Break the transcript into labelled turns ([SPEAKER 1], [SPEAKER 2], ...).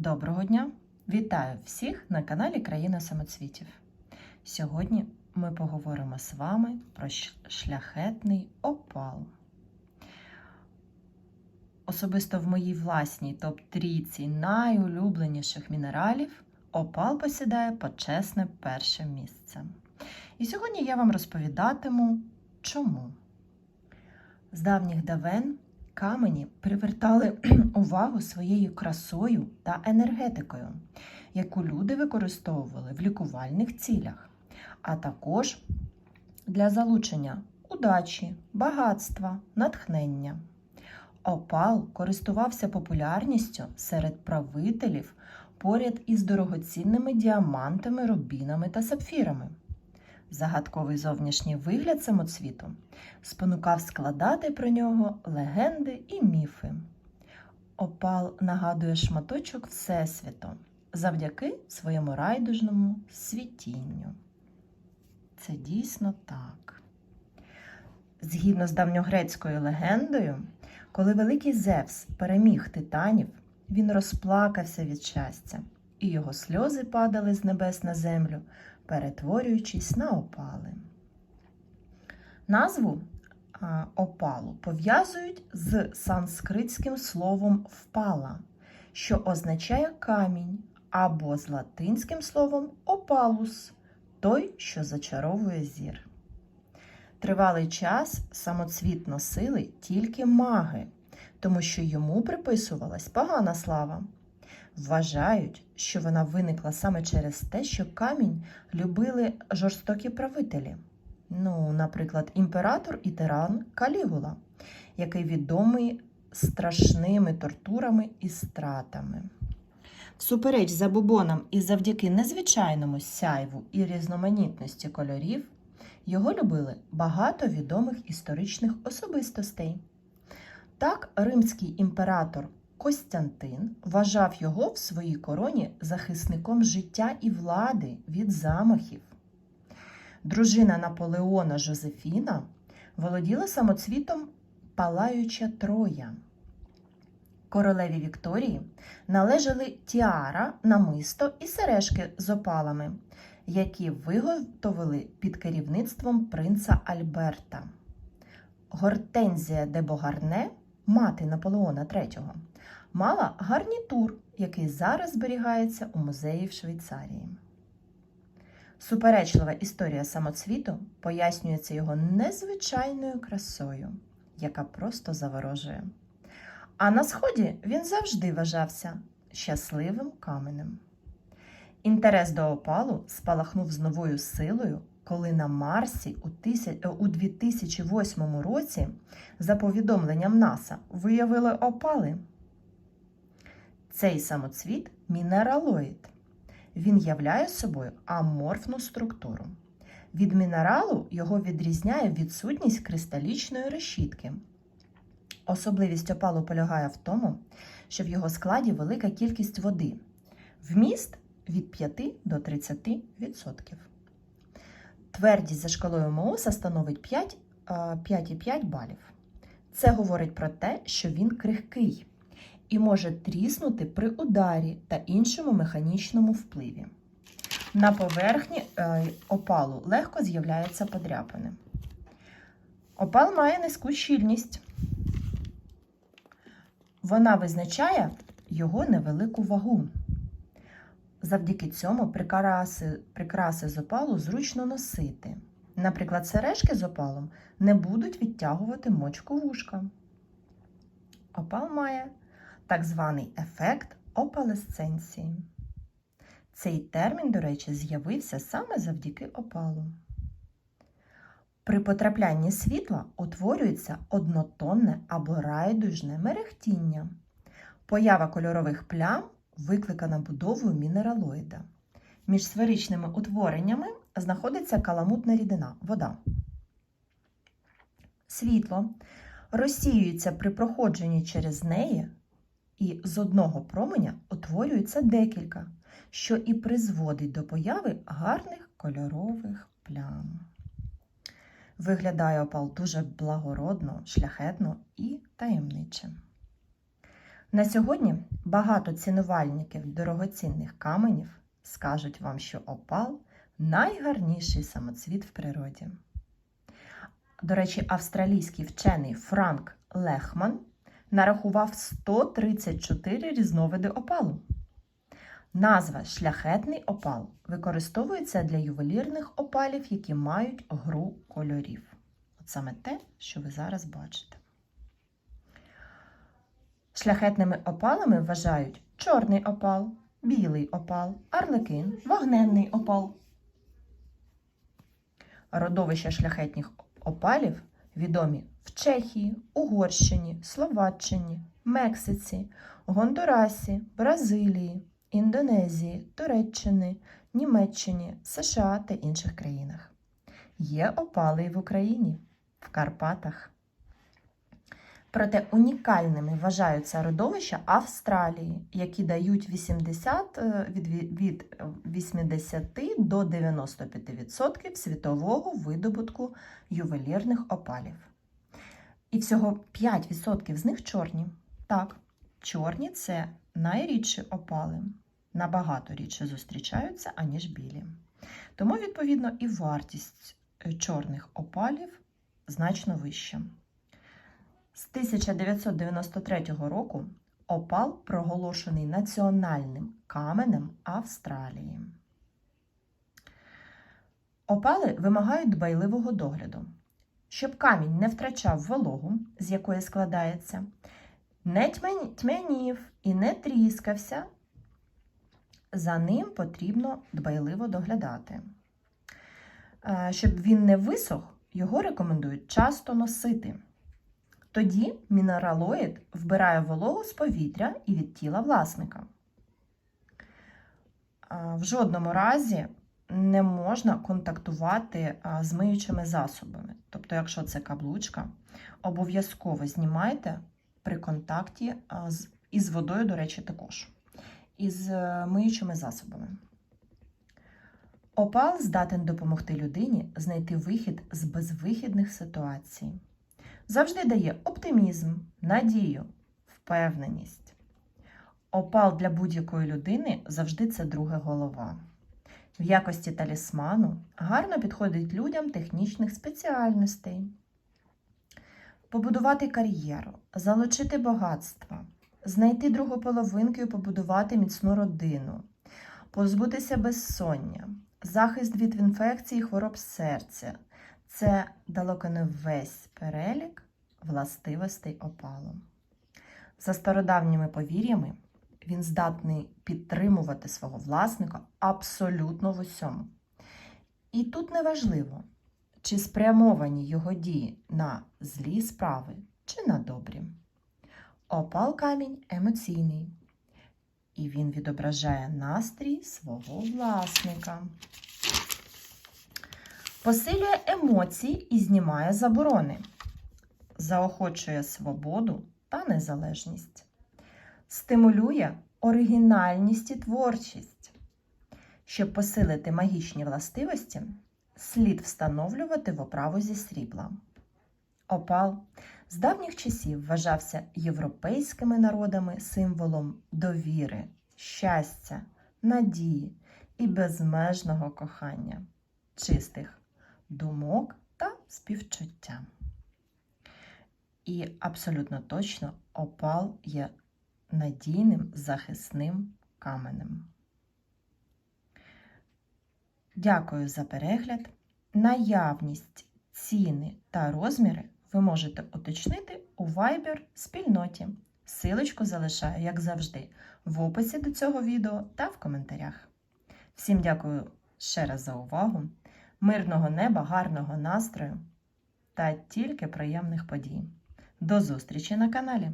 [SPEAKER 1] Доброго дня! Вітаю всіх на каналі Країна Самоцвітів. Сьогодні ми поговоримо з вами про шляхетний опал. Особисто в моїй власній топ-трійці найулюбленіших мінералів опал посідає почесне перше місце. І сьогодні я вам розповідатиму, чому. З давніх давен камені привертали увагу своєю красою та енергетикою, яку люди використовували в лікувальних цілях, а також для залучення удачі, багатства, натхнення. Опал користувався популярністю серед правителів поряд із дорогоцінними діамантами, рубінами та сапфірами. Загадковий зовнішній вигляд самоцвіту спонукав складати про нього легенди і міфи. Опал нагадує шматочок Всесвіту завдяки своєму райдужному світінню. Це дійсно так. Згідно з давньогрецькою легендою, коли великий Зевс переміг титанів, він розплакався від щастя, і його сльози падали з небес на землю, перетворюючись на опали. Назву опалу пов'язують з санскритським словом впала, що означає камінь, або з латинським словом опалус той, що зачаровує зір. Тривалий час самоцвіт носили тільки маги, тому що йому приписувалась погана слава. Вважають, що вона виникла саме через те, що камінь любили жорстокі правителі. Ну, наприклад, імператор і тиран Калігула, який відомий страшними тортурами і стратами. Всупереч забобонам і завдяки незвичайному сяйву і різноманітності кольорів, його любили багато відомих історичних особистостей. Так, римський імператор Костянтин вважав його в своїй короні захисником життя і влади від замахів. Дружина Наполеона Жозефіна володіла самоцвітом палаюча Троя. Королеві Вікторії належали тіара, намисто і сережки з опалами, які виготовили під керівництвом принца Альберта. Гортензія де Богарне, мати Наполеона III, мала гарнітур, який зараз зберігається у музеї в Швейцарії. Суперечлива історія самоцвіту пояснюється його незвичайною красою, яка просто заворожує. А на сході він завжди вважався щасливим каменем. Інтерес до опалу спалахнув з новою силою, коли на Марсі у, 2008 році, за повідомленням НАСА, виявили опали. Цей самоцвіт мінералоїд. Він являє собою аморфну структуру. Від мінералу його відрізняє відсутність кристалічної решітки. Особливість опалу полягає в тому, що в його складі велика кількість води. Вміст від 5 до 30%. Твердість за шкалою Моуса становить 5, 5,5 балів. Це говорить про те, що він крихкий і може тріснути при ударі та іншому механічному впливі. На поверхні е, опалу легко з'являються подряпини. Опал має низьку щільність. Вона визначає його невелику вагу. Завдяки цьому прикраси, прикраси з опалу зручно носити. Наприклад, сережки з опалом не будуть відтягувати мочку вушка. Опал має так званий ефект опалесценції. Цей термін, до речі, з'явився саме завдяки опалу. При потраплянні світла утворюється однотонне або райдужне мерехтіння. Поява кольорових плям викликана будовою мінералоїда. Між сферичними утвореннями знаходиться каламутна рідина вода. Світло розсіюється при проходженні через неї, і з одного променя утворюється декілька, що і призводить до появи гарних кольорових плям. Виглядає опал дуже благородно, шляхетно і таємниче. На сьогодні багато цінувальників дорогоцінних каменів скажуть вам, що опал найгарніший самоцвіт в природі. До речі, австралійський вчений Франк Лехман нарахував 134 різновиди опалу. Назва шляхетний опал використовується для ювелірних опалів, які мають гру кольорів. От саме те, що ви зараз бачите. Шляхетними опалами вважають чорний опал, білий опал, арлекин, вогненний опал. Родовища шляхетних опалів відомі в Чехії, Угорщині, Словаччині, Мексиці, Гондурасі, Бразилії, Індонезії, Туреччини, Німеччині, США та інших країнах. Є опали і в Україні, в Карпатах. Проте унікальними вважаються родовища Австралії, які дають 80, е, від, від 80 до 95% світового видобутку ювелірних опалів. І всього 5% з них чорні. Так, чорні це найрідші опали, набагато рідше зустрічаються, аніж білі. Тому, відповідно, і вартість е, чорних опалів значно вища. З 1993 року опал проголошений національним каменем Австралії. Опали вимагають дбайливого догляду, щоб камінь не втрачав вологу, з якої складається, не тьмянів і не тріскався. За ним потрібно дбайливо доглядати. Щоб він не висох, його рекомендують часто носити. Тоді мінералоїд вбирає вологу з повітря і від тіла власника. В жодному разі не можна контактувати з миючими засобами. Тобто, якщо це каблучка, обов'язково знімайте при контакті з, із водою, до речі, також, із е, миючими засобами. Опал здатен допомогти людині знайти вихід з безвихідних ситуацій завжди дає оптимізм, надію, впевненість. Опал для будь-якої людини завжди це друга голова. В якості талісману гарно підходить людям технічних спеціальностей. Побудувати кар'єру, залучити багатство, знайти другу половинку і побудувати міцну родину, позбутися безсоння, захист від інфекцій і хвороб серця, це далеко не весь перелік властивостей опалу. За стародавніми повір'ями, він здатний підтримувати свого власника абсолютно в усьому. І тут неважливо, чи спрямовані його дії на злі справи, чи на добрі. Опал камінь емоційний, і він відображає настрій свого власника посилює емоції і знімає заборони, заохочує свободу та незалежність, стимулює оригінальність і творчість. Щоб посилити магічні властивості, слід встановлювати в оправу зі срібла. Опал з давніх часів вважався європейськими народами символом довіри, щастя, надії і безмежного кохання, чистих думок та співчуття. І абсолютно точно опал є надійним захисним каменем. Дякую за перегляд. Наявність, ціни та розміри ви можете уточнити у Viber спільноті. Силочку залишаю, як завжди, в описі до цього відео та в коментарях. Всім дякую ще раз за увагу! Мирного неба, гарного настрою та тільки приємних подій. До зустрічі на каналі!